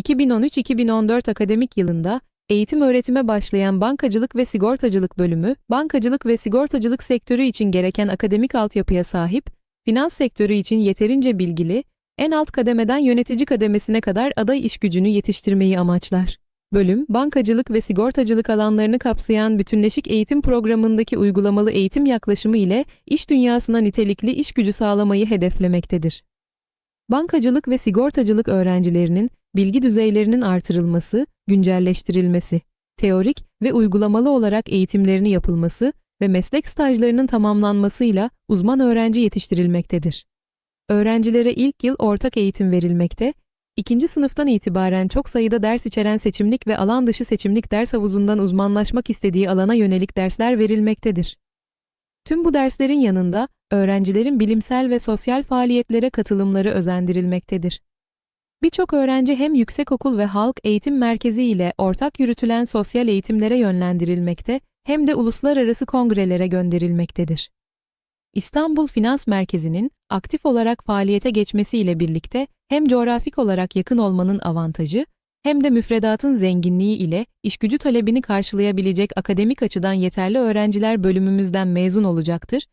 2013-2014 akademik yılında eğitim öğretime başlayan Bankacılık ve Sigortacılık bölümü, bankacılık ve sigortacılık sektörü için gereken akademik altyapıya sahip, finans sektörü için yeterince bilgili, en alt kademeden yönetici kademesine kadar aday iş gücünü yetiştirmeyi amaçlar. Bölüm, bankacılık ve sigortacılık alanlarını kapsayan bütünleşik eğitim programındaki uygulamalı eğitim yaklaşımı ile iş dünyasına nitelikli iş gücü sağlamayı hedeflemektedir. Bankacılık ve sigortacılık öğrencilerinin bilgi düzeylerinin artırılması, güncelleştirilmesi, teorik ve uygulamalı olarak eğitimlerini yapılması ve meslek stajlarının tamamlanmasıyla uzman öğrenci yetiştirilmektedir. Öğrencilere ilk yıl ortak eğitim verilmekte, ikinci sınıftan itibaren çok sayıda ders içeren seçimlik ve alan dışı seçimlik ders havuzundan uzmanlaşmak istediği alana yönelik dersler verilmektedir. Tüm bu derslerin yanında öğrencilerin bilimsel ve sosyal faaliyetlere katılımları özendirilmektedir. Birçok öğrenci hem yüksekokul ve halk eğitim merkezi ile ortak yürütülen sosyal eğitimlere yönlendirilmekte hem de uluslararası kongrelere gönderilmektedir. İstanbul Finans Merkezi'nin aktif olarak faaliyete geçmesiyle birlikte hem coğrafik olarak yakın olmanın avantajı hem de müfredatın zenginliği ile işgücü talebini karşılayabilecek akademik açıdan yeterli öğrenciler bölümümüzden mezun olacaktır